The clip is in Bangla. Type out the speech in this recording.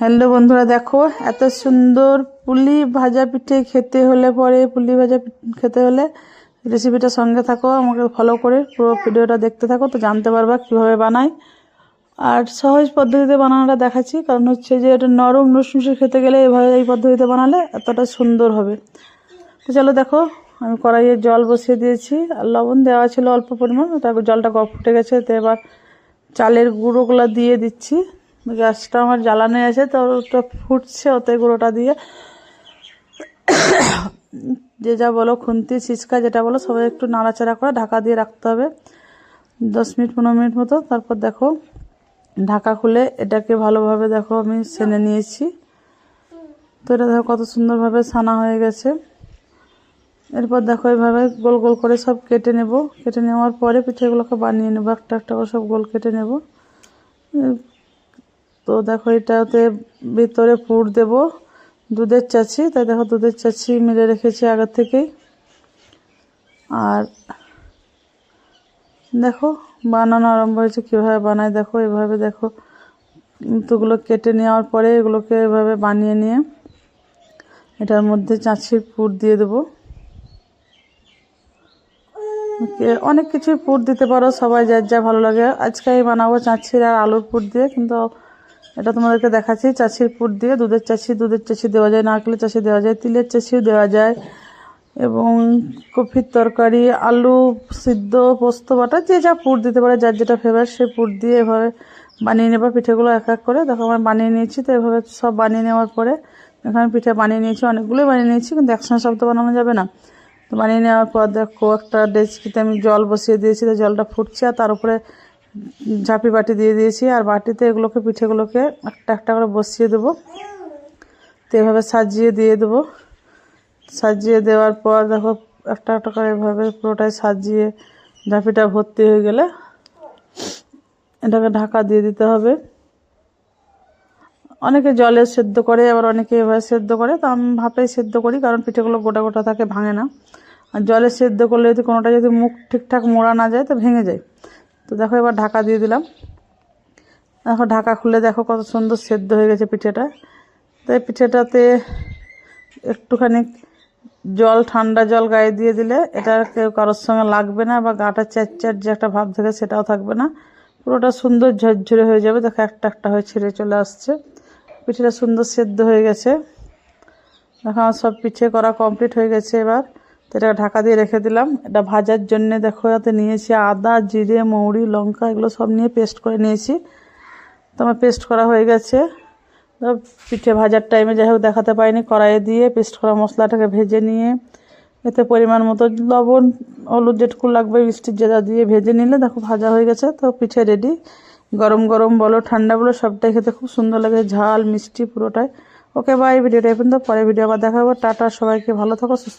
হ্যালো বন্ধুরা, দেখো, এত সুন্দর পুলি ভাজা পিঠে খেতে হলে পরে, পুলি ভাজা খেতে হলে রেসিপিটা সঙ্গে থাকো, আমাকে ফলো করে পুরো ভিডিওটা দেখতে থাকো, তো জানতে পারবা কীভাবে বানাই। আর সহজ পদ্ধতিতে বানানোটা দেখাচ্ছি, কারণ হচ্ছে যে এটা নরম মুসমুসে খেতে গেলে এইভাবে এই পদ্ধতিতে বানালে এতটা সুন্দর হবে। তো চলো দেখো, আমি কড়াইয়ে জল বসিয়ে দিয়েছি, আর লবণ দেওয়া ছিল অল্প পরিমাণ তারপর জলটা ফুটে গেছে, তো এবার চালের গুঁড়োগুলো দিয়ে দিচ্ছি। গ্যাসটা আমার জ্বালানো আছে, তো ওটা ফুটছে ওতে গুঁড়োটা দিয়ে। যে যা বলো, খুন্তি ছিচকা যেটা বলো, সবাই একটু নাড়াচাড়া করে ঢাকা দিয়ে রাখতে হবে। দশ মিনিট, পনেরো মিনিট মতো। তারপর দেখো, ঢাকা খুলে এটাকে ভালোভাবে দেখো, আমি সেনে নিয়েছি। তো এটা দেখো কত সুন্দরভাবে ছানা হয়ে গেছে। এরপর দেখো এইভাবে গোল গোল করে সব কেটে নেব। কেটে নেওয়ার পরে পিঠেগুলোকে বানিয়ে নেব। একটা একটা করে সব গোল কেটে নেব। তো দেখো এটাতে ভিতরে পুর দেব দুধের চাচি তাই দেখো দুধের চাচি মিলে রেখেছি আগের থেকেই আর দেখো বানানো আরম্ভ হয়েছে, কীভাবে বানায় দেখো, এভাবে দেখো। তুগুলো কেটে নেওয়ার পরে এগুলোকে এভাবে বানিয়ে নিয়ে এটার মধ্যে চাঁচির পুর দিয়ে দেবো। অনেক কিছুই পুর দিতে পারো, সবাই যার যা ভালো লাগে। আজকে বানাবো চাঁচির আর আলুর পুর দিয়ে, কিন্তু এটা তোমাদেরকে দেখাচ্ছি, চাষির পুর দিয়ে দুধের চাষি, দুধের চাচি দেওয়া যায়, নারকেলের চাষি দেওয়া যায়, তিলের চাচিও দেওয়া যায়, এবং কফির তরকারি, আলু সিদ্ধ, পোস্ত, বাটা, যে যা পুর দিতে পারে, যার যেটা ফেভার সে পুর দিয়ে এভাবে বানিয়ে নেবা, পিঠেগুলো এক এক করে। দেখো আমি বানিয়ে নিয়েছি তো, এভাবে সব বানিয়ে নেওয়ার পরে এখানে পিঠে বানিয়ে নিয়েছি, অনেকগুলোই বানিয়ে নিয়েছি, কিন্তু একসঙ্গে সব তো বানানো যাবে না। তো বানিয়ে নেওয়ার পর দেখো, একটা ডেচকিতে আমি জল বসিয়ে দিয়েছি, তো জলটা ফুটছে, আর তার উপরে ঝাঁপি বাটি দিয়ে দিয়েছি, আর বাটিতে এগুলোকে, পিঠেগুলোকে একটা একটা করে বসিয়ে দেবো। তো এভাবে সাজিয়ে দিয়ে দেবো। সাজিয়ে দেওয়ার পর দেখো, একটা একটা করে এভাবে পুরোটাই সাজিয়ে ঝাঁপিটা ভর্তি হয়ে গেলে এটাকে ঢাকা দিয়ে দিতে হবে। অনেকে জলে সেদ্ধ করে, আবার অনেকে এভাবে সেদ্ধ করে। তো আমি ভাপেই সেদ্ধ করি, কারণ পিঠেগুলো গোটা গোটা থাকে, ভাঙে না। আর জলে সেদ্ধ করলে যদি কোনোটা যদি মুখ ঠিকঠাক মোড়া না যায়, তো ভেঙে যায়। তো দেখো এবার ঢাকা দিয়ে দিলাম। দেখো ঢাকা খুলে দেখো কত সুন্দর সেদ্ধ হয়ে গেছে পিঠেটা। তো এই পিঠেটাতে একটুখানি জল, ঠান্ডা জল গায়ে দিয়ে দিলে এটা কেউ কারোর সঙ্গে লাগবে না বা গাটা চ্যাট চ্যাট যে একটা ভাব থাকে সেটাও থাকবে না। পুরোটা সুন্দর ঝরঝরে হয়ে যাবে। দেখো একটা একটা হয়ে ছিঁড়ে চলে আসছে। পিঠেটা সুন্দর সেদ্ধ হয়ে গেছে। দেখো আমার সব পিঠে করা কমপ্লিট হয়ে গেছে এবার। এটা ঢাকা দিয়ে রেখে দিলাম। এটা ভাজার জন্য দেখো, এতে নিয়েছি আদা, জিরে, মৌরি, লঙ্কা, এগুলো সব নিয়ে পেস্ট করে নিয়েছি। তো আমার পেস্ট করা হয়ে গেছে। পিঠে ভাজার টাইমে যাই হোক, দেখাতে পারিনি, কড়াইয়ে দিয়ে পেস্ট করা মশলাটাকে ভেজে নিয়ে, এতে পরিমাণ মতো লবণ, হলুদ যেটুকু লাগবে মিষ্টির জেদা দিয়ে ভেজে নিলে, দেখো ভাজা হয়ে গেছে। তো পিঠে রেডি গরম গরম বলো, ঠান্ডা বলো, সবটাই খেতে খুব সুন্দর লাগে, ঝাল, মিষ্টি পুরোটাই। ওকে বাই ভিডিওটা এখন তো পরে ভিডিও আবার দেখাবো। টাটা, সবাইকে ভালো থাকো, সুস্থ